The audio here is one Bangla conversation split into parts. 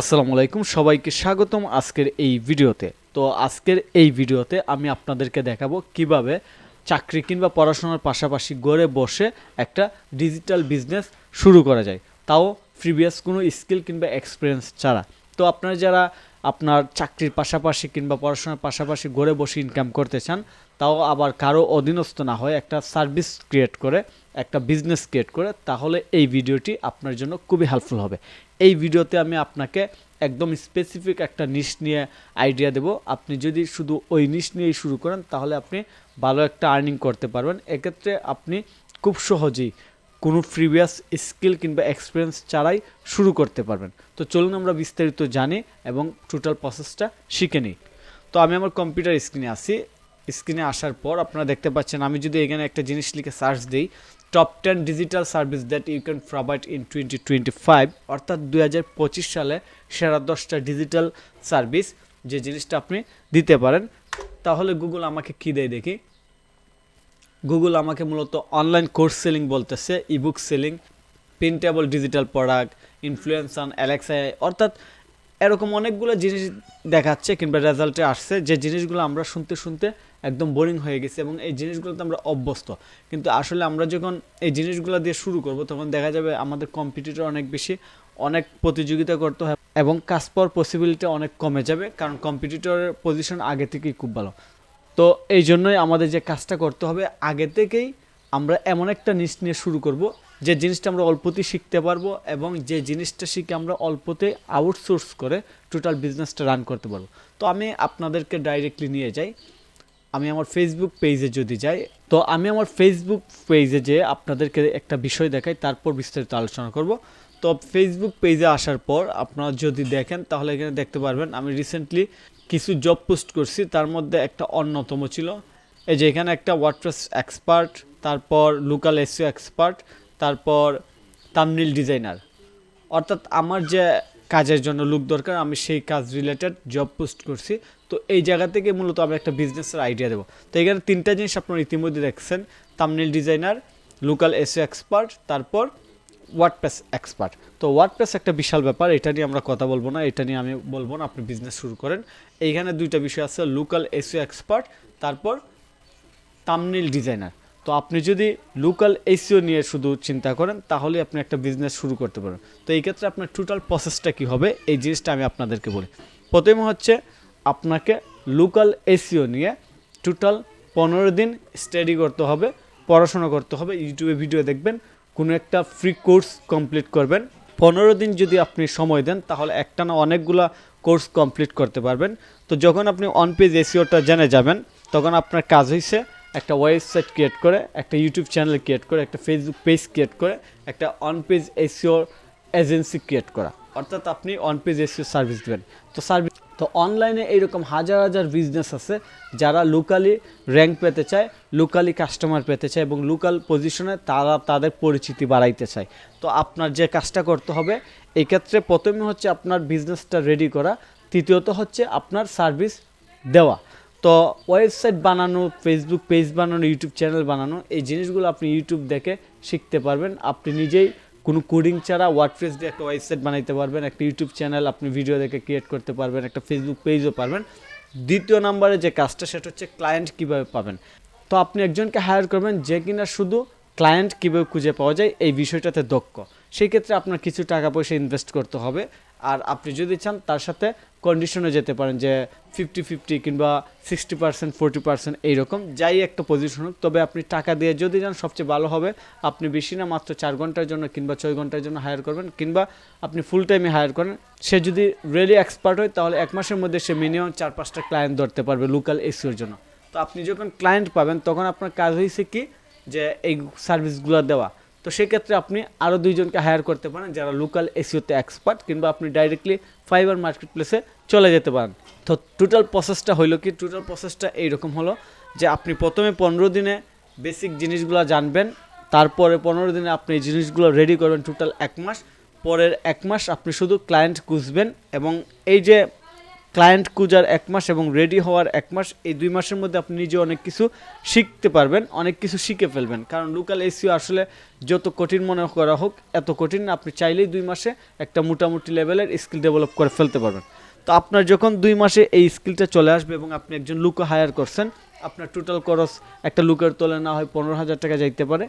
আসসালামু আলাইকুম, সবাইকে স্বাগতম আজকের এই ভিডিওতে। তো আজকের এই ভিডিওতে আমি আপনাদেরকে দেখাবো কীভাবে চাকরি কিংবা পড়াশোনার পাশাপাশি গড়ে বসে একটা ডিজিটাল বিজনেস শুরু করা যায়। তাও প্রিভিয়াস কোনো স্কিল কিংবা এক্সপিরিয়েন্স ছাড়া। তো আপনারা যারা আপনার চাকরির পাশাপাশি কিংবা পড়াশোনার পাশাপাশি ঘরে বসে ইনকাম করতে চান, তাও আবার কারও অধীনস্থ না হয় একটা সার্ভিস ক্রিয়েট করে, একটা বিজনেস ক্রিয়েট করে, তাহলে এই ভিডিওটি আপনার জন্য খুবই হেল্পফুল হবে। এই ভিডিওতে আমি আপনাকে একদম স্পেসিফিক একটা নিশ নিয়ে আইডিয়া দেব। আপনি যদি শুধু ওই নিশ নিয়েই শুরু করেন, তাহলে আপনি ভালো একটা আর্নিং করতে পারবেন। এক্ষেত্রে আপনি খুব সহজেই কোনো প্রিভিয়াস স্কিল কিংবা এক্সপিরিয়েন্স ছাড়াই শুরু করতে পারবেন। তো চলুন আমরা বিস্তারিত জানি এবং টোটাল প্রসেসটা শিখে নিই। তো আমি আমার কম্পিউটার স্ক্রিনে আসি স্ক্রিনে আসার পর আপনারা দেখতে পাচ্ছেন, আমি যদি এখানে একটা জিনিস লিখে সার্চ দিই top ten digital service that you can provide in twenty twenty five অর্থাৎ দুই হাজার পঁচিশ সালে সেরা দশটা ডিজিটাল সার্ভিস যে জিনিসটা আপনি দিতে পারেন। তাহলে গুগল আমাকে কী দেয় দেখি। গুগল আমাকে মূলত অনলাইন কোর্স সেলিং বলতেছে ebook selling printable digital product influence on Alexa অর্থাৎ এরকম অনেকগুলো জিনিস দেখাচ্ছে কিংবা রেজাল্টে আসছে, যে জিনিসগুলো আমরা শুনতে শুনতে একদম বোরিং হয়ে গেছে এবং এই জিনিসগুলোতে আমরা অভ্যস্ত। কিন্তু আসলে আমরা যখন এই জিনিসগুলো দিয়ে শুরু করব, তখন দেখা যাবে আমাদের কম্পিটিটর অনেক বেশি, অনেক প্রতিযোগিতা করতে হয় এবং কাজ পাওয়ার পসিবিলিটি অনেক কমে যাবে, কারণ কম্পিটিটরের পজিশন আগে থেকেই খুব ভালো। তো এই জন্যই আমাদের যে কাজটা করতে হবে, আগে থেকেই আমরা এমন একটা নিশ নিয়ে শুরু করব, যে জিনিসটা আমরা অল্পতেই শিখতে পারব এবং যে জিনিসটা শিখে আমরা অল্পতে আউটসোর্স করে টোটাল বিজনেসটা রান করতে পারব। তো আমি আপনাদেরকে ডাইরেক্টলি নিয়ে যাই। আমি আমার ফেসবুক পেজে যদি যাই, তো আমি আমার ফেসবুক পেজে যে আপনাদেরকে একটা বিষয় দেখাই, তারপর বিস্তারিত আলোচনা করব। তো ফেসবুক পেজে আসার পর আপনারা যদি দেখেন, তাহলে এখানে দেখতে পারবেন, আমি রিসেন্টলি কিছু জব পোস্ট করছি, তার মধ্যে একটা অন্যতম ছিল। এই যে এখানে একটা ওয়ার্ডপ্রেস এক্সপার্ট তারপর লোকাল এসিও এক্সপার্ট তারপর তামনিল ডিজাইনার অর্থাৎ আমার যে কাজের জন্য লুক দরকার, আমি সেই কাজ রিলেটেড জব পোস্ট করছি। তো এই জায়গা থেকে মূলত আমি একটা বিজনেসের আইডিয়া দেবো। তো এখানে তিনটা জিনিস আপনারা ইতিমধ্যে দেখছেন। Thumbnail designer local SEO expert তারপর ওয়ার্ডপ্রেস এক্সপার্ট তো ওয়ার্ডপ্রেস একটা বিশাল ব্যাপার, এটা নিয়ে আমরা কথা বলব না, এটা নিয়ে আমি বলব না, আপনি বিজনেস শুরু করেন। এইখানে দুইটা বিষয় আছে লোকাল এসিও এক্সপার্ট তারপর তামনিল ডিজাইনার তো আপনি যদি লোকাল এসিও নিয়ে শুধু চিন্তা করেন, তাহলে আপনি একটা বিজনেস শুরু করতে পারেন তো এই ক্ষেত্রে আপনার টোটাল প্রসেসটা কী হবে, এই জিনিসটা আমি আপনাদেরকে বলি। প্রথমে হচ্ছে, আপনাকে লোকাল এসিও নিয়ে টোটাল পনেরো দিন স্টাডি করতে হবে, পড়াশোনা করতে হবে ইউটিউবে ভিডিও দেখবেন কোনো একটা ফ্রি কোর্স কমপ্লিট করবেন। পনেরো দিন যদি আপনি সময় দেন, তাহলে একটা না অনেকগুলা কোর্স কমপ্লিট করতে পারবেন। তো যখন আপনি অন পেজ এসিওটা জেনে যাবেন, তখন আপনার কাজ হয়েছে একটা ওয়েবসাইট ক্রিয়েট করে, একটা ইউটিউব চ্যানেল ক্রিয়েট করে, একটা ফেসবুক পেজ ক্রিয়েট করে, একটা অন পেজ এসিওর এজেন্সি ক্রিয়েট করা। অর্থাৎ আপনি অন পেজ এসিও সার্ভিস দেবেন। তো সার্ভিস তো অনলাইনে এইরকম হাজার হাজার বিজনেস আছে যারা লোকালি র্যাঙ্ক পেতে চায় লোকালি কাস্টমার পেতে চায় এবং লোকাল পজিশনে তারা তাদের পরিচিতি বাড়াইতে চায়। তো আপনার যে কাজটা করতে হবে, এক্ষেত্রে প্রথমে হচ্ছে আপনার বিজনেসটা রেডি করা, তৃতীয়ত হচ্ছে আপনার সার্ভিস দেওয়া। তো ওয়েবসাইট বানানো ফেসবুক পেজ বানানো ইউটিউব চ্যানেল বানানো, এই জিনিসগুলো আপনি ইউটিউব দেখে শিখতে পারবেন। আপনি নিজেই কোনো কোডিং ছাড়া ওয়ার্ডপ্রেস দিয়ে একটা ওয়েবসাইট বানাইতে পারবেন, একটা ইউটিউব চ্যানেল আপনি ভিডিও দেখে ক্রিয়েট করতে পারবেন, একটা ফেসবুক পেজও পারবেন। দ্বিতীয় নম্বরে যে কাজটা সেটা হচ্ছে ক্লায়েন্ট কীভাবে পাবেন। তো আপনি একজনকে হায়ার করবেন যে কিনা শুধু ক্লায়েন্ট কীভাবে খুঁজে পাওয়া যায়, এই বিষয়টাতে দক্ষ। সেই ক্ষেত্রে আপনার কিছু টাকা পয়সা ইনভেস্ট করতে হবে। আর আপনি যদি চান তার সাথে কন্ডিশনে যেতে পারেন যে ফিফটি ফিফটি কিংবা সিক্সটি পার্সেন্ট ফোরটি পার্সেন্ট এইরকম যাই একটা পজিশন হোক, তবে আপনি টাকা দিয়ে যদি যান সবচেয়ে ভালো হবে, আপনি বেশি না মাত্র চার ঘণ্টার জন্য কিংবা ছয় ঘণ্টার জন্য হায়ার করবেন কিংবা আপনি ফুল টাইমে হায়ার করেন। সে যদি রিয়েলি এক্সপার্ট হয়, তাহলে এক মাসের মধ্যে সে মিনিমাম চার পাঁচটা ক্লায়েন্ট ধরতে পারবে লোকাল এসিওর জন্য। তো আপনি যখন ক্লায়েন্ট পাবেন, তখন আপনার কাজ হয়েছে কি? যে এই সার্ভিসগুলো দেওয়া। তো সেক্ষেত্রে আপনি আরও দুইজনকে হায়ার করতে পারেন যারা লোকাল এসিওতে এক্সপার্ট কিংবা আপনি ডাইরেক্টলি ফাইবার মার্কেট প্লেসে চলে যেতে পারেন। তো টোটাল প্রসেসটা হইল কি? টোটাল প্রসেসটা এইরকম হলো যে আপনি প্রথমে পনেরো দিনে বেসিক জিনিসগুলো জানবেন, তারপরে পনেরো দিনে আপনি এই জিনিসগুলো রেডি করবেন টোটাল এক মাস। পরের এক মাস আপনি শুধু ক্লায়েন্ট খুঁজবেন এবং এই যে ক্লায়েন্ট খুঁজার এক মাস এবং রেডি হওয়ার এক মাস, এই দুই মাসের মধ্যে আপনি নিজে অনেক কিছু শিখতে পারবেন, অনেক কিছু শিখে ফেলবেন। কারণ লোকাল এসিও আসলে যত কঠিন মনে করা হোক, এত কঠিন আপনি চাইলেই দুই মাসে একটা মোটামুটি লেভেলের স্কিল ডেভেলপ করে ফেলতে পারবেন। তো আপনার যখন দুই মাসে এই স্কিলটা চলে আসবে এবং আপনি একজন লুকো হায়ার করছেন, আপনার টোটাল খরচ একটা লুকের তোলে না হয় পনেরো হাজার টাকা যাইতে পারে।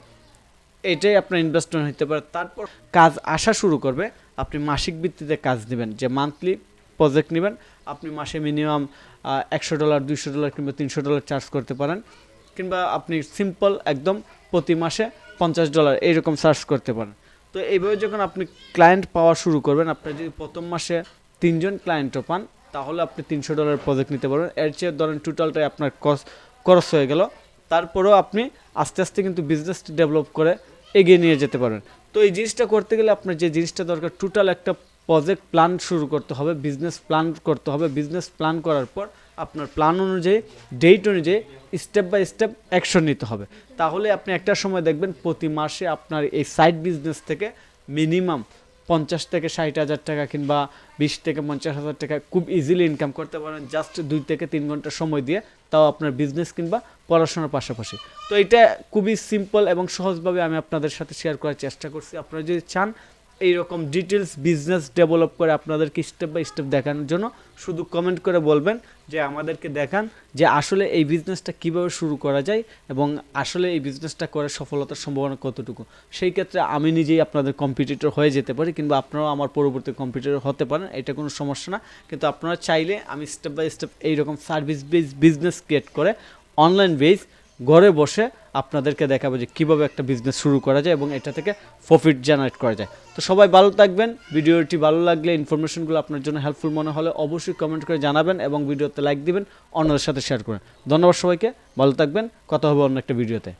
এটাই আপনার ইনভেস্টমেন্ট হতে পারে। তারপর কাজ আসা শুরু করবে, আপনি মাসিক ভিত্তিতে কাজ নেবেন যে মান্থলি প্রজেক্ট নেবেন। আপনি মাসে মিনিমাম একশো ডলার, দুইশো ডলার কিংবা তিনশো ডলার চার্জ করতে পারেন কিংবা আপনি সিম্পল একদম প্রতি মাসে পঞ্চাশ ডলার এইরকম চার্জ করতে পারেন। তো এইভাবে যখন আপনি ক্লায়েন্ট পাওয়া শুরু করবেন আপনার যদি প্রথম মাসে তিনজন ক্লায়েন্টও পান, তাহলে আপনি তিনশো ডলার প্রজেক্ট নিতে পারবেন। এর চেয়ে ধরেন টোটালটাই আপনার কস, খরচ হয়ে গেল। তারপরেও আপনি আস্তে আস্তে কিন্তু বিজনেসটি ডেভেলপ করে এগিয়ে নিয়ে যেতে পারবেন। তো এই জিনিসটা করতে গেলে আপনার যে জিনিসটা দরকার টোটাল একটা প্রজেক্ট প্ল্যান শুরু করতে হবে বিজনেস প্ল্যান করতে হবে। বিজনেস প্ল্যান করার পর আপনার প্ল্যান অনুযায়ী ডেট অনুযায়ী স্টেপ বাই স্টেপ অ্যাকশন নিতে হবে। তাহলে আপনি একটা সময় দেখবেন প্রতি মাসে আপনার এই সাইড বিজনেস থেকে মিনিমাম পঞ্চাশ থেকে ষাট হাজার টাকা কিংবা বিশ থেকে পঞ্চাশ হাজার টাকা খুব ইজিলি ইনকাম করতে পারেন। জাস্ট দুই থেকে তিন ঘণ্টা সময় দিয়ে তাও আপনার বিজনেস কিংবা পড়াশোনার পাশাপাশি। তো এটা খুবই সিম্পল এবং সহজভাবে আমি আপনাদের সাথে শেয়ার করার চেষ্টা করছি। আপনারা যদি চান এইরকম ডিটেলস বিজনেস ডেভেলপ করে আপনাদেরকে স্টেপ বাই স্টেপ দেখানোর জন্য শুধু কমেন্ট করে বলবেন যে আমাদেরকে দেখান যে আসলে এই বিজনেসটা কীভাবে শুরু করা যায় এবং আসলে এই বিজনেসটা করে সফলতার সম্ভাবনা কতটুকু। সেই ক্ষেত্রে আমি নিজেই আপনাদের কম্পিটিটর হয়ে যেতে পারি কিংবা আপনারাও আমার পরবর্তী কম্পিটিটর হতে পারেন, এটা কোনো সমস্যা না। কিন্তু আপনারা চাইলে আমি স্টেপ বাই স্টেপ এইরকম সার্ভিস বেস বিজনেস ক্রিয়েট করে অনলাইন বেস ঘরে বসে আপনাদেরকে দেখাবো যে কীভাবে একটা বিজনেস শুরু করা যায় এবং এটা থেকে প্রফিট জেনারেট করা যায়। তো সবাই ভালো থাকবেন। ভিডিওটি ভালো লাগলে ইনফরমেশনগুলো আপনার জন্য হেল্পফুল মনে হলে অবশ্যই কমেন্ট করে জানাবেন এবং ভিডিওতে লাইক দিবেন, অন্যদের সাথে শেয়ার করেন। ধন্যবাদ সবাইকে। ভালো থাকবেন। কথা হবে অন্য একটা ভিডিওতে